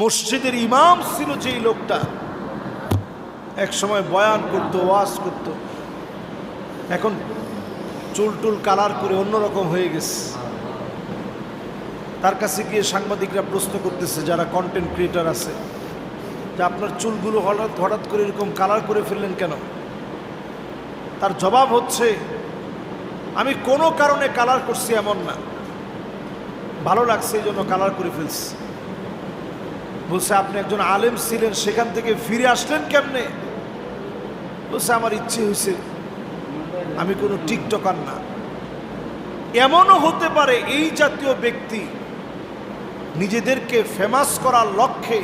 মসজিদের ইমাম ছিল যেই লোকটা। এক সময় বয়ান করতো, ওয়াজ করতো। এখন চুল টুল কালার করে অন্যরকম হয়ে গেছে। তার কাছে গিয়ে সাংবাদিকরা প্রশ্ন করতেছে, যারা কন্টেন্ট ক্রিয়েটার আছে, যে আপনার চুলগুলো হঠাৎ হঠাৎ করে এরকম কালার করে ফেললেন কেন? তার জবাব হচ্ছে, আমি কোনো কারণে কালার করছি এমন না। ভালো লাগছে এই জন্য কালার করে ফেলছি। বলছে, আপনি একজন আলেম ছিলেন, সেখান থেকে ফিরে আসলেন কেমনে? বলছে, আমার ইচ্ছে হয়েছে, আমি কোনো টিকটকার না। এমনও হতে পারে এই জাতীয় ব্যক্তি নিজেদেরকে ফেমাস করার লক্ষ্যে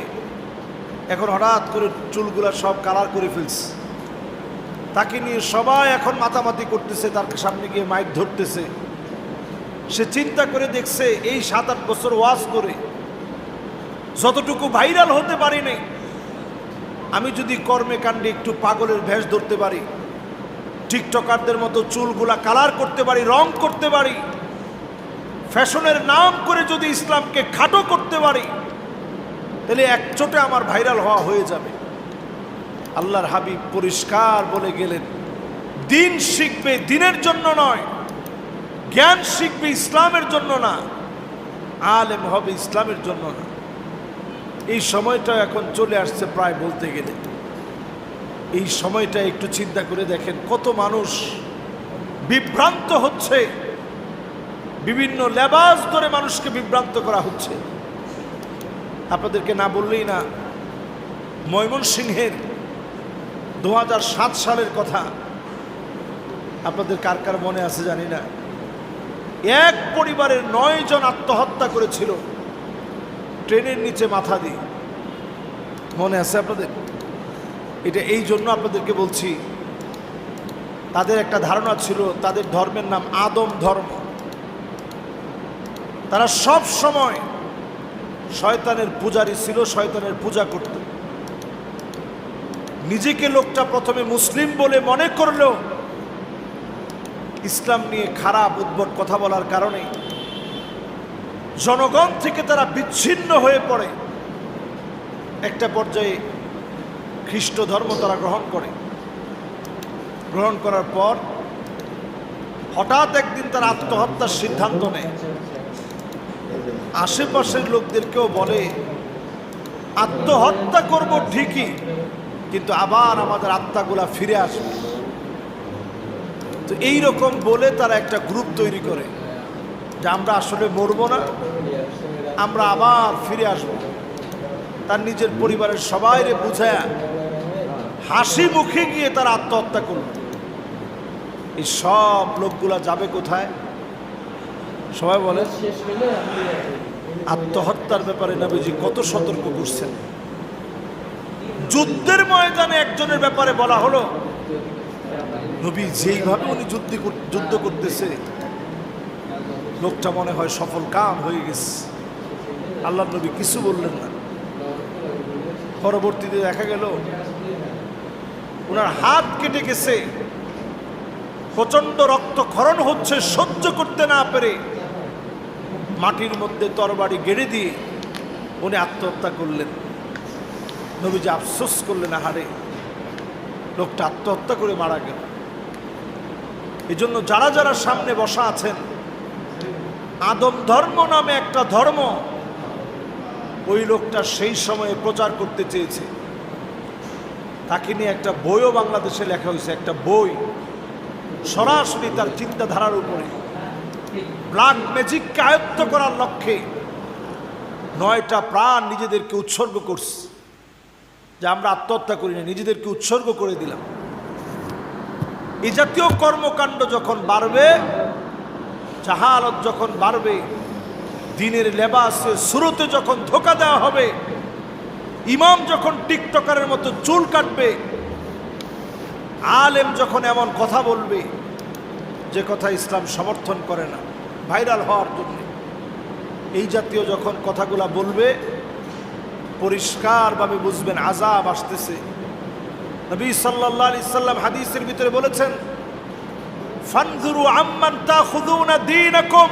এখন হঠাৎ করে চুলগুলা সব কালার করে ফেলছে। তাকে নিয়ে সবাই এখন মাতামাতি করতেছে, তার সামনে গিয়ে মাইক ধরতেছে। সে চিন্তা করে দেখছে, এই সাত আট বছর ওয়াজ করে যতটুকু ভাইরাল হতে পারি নাই, আমি যদি কর্মে কাণ্ডে একটু পাগলের ভেষ ধরতে পারি, টিকটকারদের মতো চুলগুলা কালার করতে পারি, রং করতে পারি, ফ্যাশনের নাম করে যদি ইসলামকে খাটো করতে পারি, তাহলে এক চোটে আমার ভাইরাল হওয়া হয়ে যাবে। আল্লাহর হাবিব পরিষ্কার বলে গেলেন, দিন শিখবে দিনের জন্য নয়, জ্ঞান শিখবে ইসলামের জন্য না, আলেম হবে ইসলামের জন্য না। এই সময়টা এখন চলে আসছে প্রায় বলতে গেলে। এই সময়টা একটু চিন্তা করে দেখেন কত মানুষ বিভ্রান্ত হচ্ছে। বিভিন্ন লেবাস ধরে মানুষকে বিভ্রান্ত করা হচ্ছে। আপনাদেরকে না বললেই না, ময়মনসিংহের দু সাত সালের কথা আপনাদের কার কার মনে আছে জানি না। এক পরিবারের নয় জন আত্মহত্যা করেছিল। ট্রেনের নিচে মাথা দিয়ে। মনে আছে আপনাদের? এটা এই জন্য আপনাদেরকে বলছি, তাদের একটা ধারণা ছিল, তাদের ধর্মের নাম আদম ধর্ম। তারা সব সময় শয়তানের পূজারী ছিল, শয়তানের পূজা করত। নিজেকে লোকটা প্রথমে মুসলিম বলে মনে করলেও ইসলাম নিয়ে খারাপ, উদ্ভট কথা বলার কারণে জনগণ থেকে তারা বিচ্ছিন্ন হয়ে পড়ে। একটা পর্যায়ে খ্রিস্ট ধর্ম তারা গ্রহণ করে। গ্রহণ করার পর হঠাৎ একদিন তারা আত্মহত্যার সিদ্ধান্ত নেয়। আশেপাশের লোকদেরকেও বলে, আত্মহত্যা করব ঠিকই, কিন্তু আবার আমাদের আত্মাগুলা ফিরে আসবে। তো এই রকম বলে তারা একটা গ্রুপ তৈরি করে। যে আমরা আসলে মরব না, আমরা আবার ফিরে আসব। তার নিজের পরিবারের সবাইরে বুঝায় হাসি মুখে গিয়ে তার আত্মহত্যা করল। এই সব লোকগুলা যাবে কোথায়? সবাই বলে, আত্মহত্যার ব্যাপারে নবীজি কত সতর্ক করছেন। যুদ্ধের ময়দানে একজনের ব্যাপারে বলা হলো, নবী যেইভাবে উনি যুদ্ধ যুদ্ধ করতেছে লোকটা মনে হয় সফল কাম হয়ে গেছে। আল্লাহ নবী কিছু বললেন না। পরবর্তীতে দেখা গেল ওনার হাত কেটে গেছে। প্রচণ্ড রক্তক্ষরণ হচ্ছে, সহ্য করতে না পেরে মাটির মধ্যে তরবারি গেড়ে দিয়ে উনি আত্মহত্যা করলেন। নবীজি আফসোস করলেন হারে লোকটা আত্মহত্যা করে মারা গেল। এই জন্য যারা যারা সামনে বসা আছেন আদম ধর্ম নামে একটা ধর্ম। ওই লোকটা সেই সময়ে প্রচার করতে চেয়েছে। তাকে নিয়ে একটা বইও বাংলাদেশে লেখা হয়েছে, একটা বই। সরাসরি তার চিন্তাধারার উপরে। ব্ল্যাক ম্যাজিককে আয়ত্ত করার লক্ষ্যে নয়টা প্রাণ নিজেদেরকে উৎসর্গ করছে। যে আমরা আত্মহত্যা করি না নিজেদেরকে উৎসর্গ করে দিলাম। এই জাতীয় কর্মকাণ্ড যখন বাড়বে জাহালত যখন বাড়বে, দিনের লেবাসে শুরুতে যখন ধোকা দেওয়া হবে, ইমাম যখন টিকটকারের মতো চুল কাটবে, আলেম যখন এমন কথা বলবে, যে কথা ইসলাম সমর্থন করে না, ভাইরাল হওয়ার জন্য। এই জাতীয় যখন কথাগুলা বলবে, পরিষ্কারভাবে বুঝবেন আজাব আসতেছে। নবী সাল্লাহ আলি সাল্লাম হাদিসের ভিতরে বলেছেন ফানজুরু আম্মান তাখুদুনা দীনাকুম।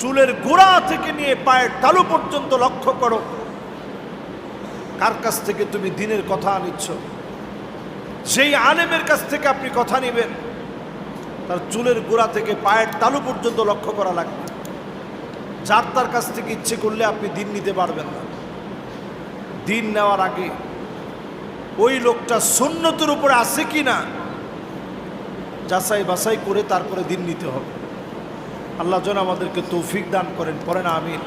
চুলের গোড়া থেকে নিয়ে পায়ের তালু পর্যন্ত লক্ষ্য করো। কার কাছ থেকে তুমি দিনের কথা নিচ্ছ সেই আলেমের কাছ থেকে আপনি কথা নেবেন, তার চুলের গোড়া থেকে পায়ের তালু পর্যন্ত লক্ষ্য করা লাগবে। যার তার কাছ থেকে ইচ্ছে করলে আপনি দিন নিতে পারবেন না। দিন নেওয়ার আগে ওই লোকটা সুন্নতের উপরে আছে কি না যাচাই বাছাই করে তারপরে দিন নিতে হবে। আল্লাহ যেন আমাদেরকে তৌফিক দান করেন পরে না আমিন।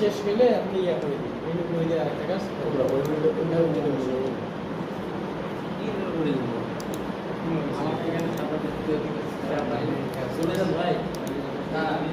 শেষ হইলে আপনি ইয়া করে দিন মেনু করে দিয়ে আরেকটা কাজ এখানে চলে যান ভাই না আমি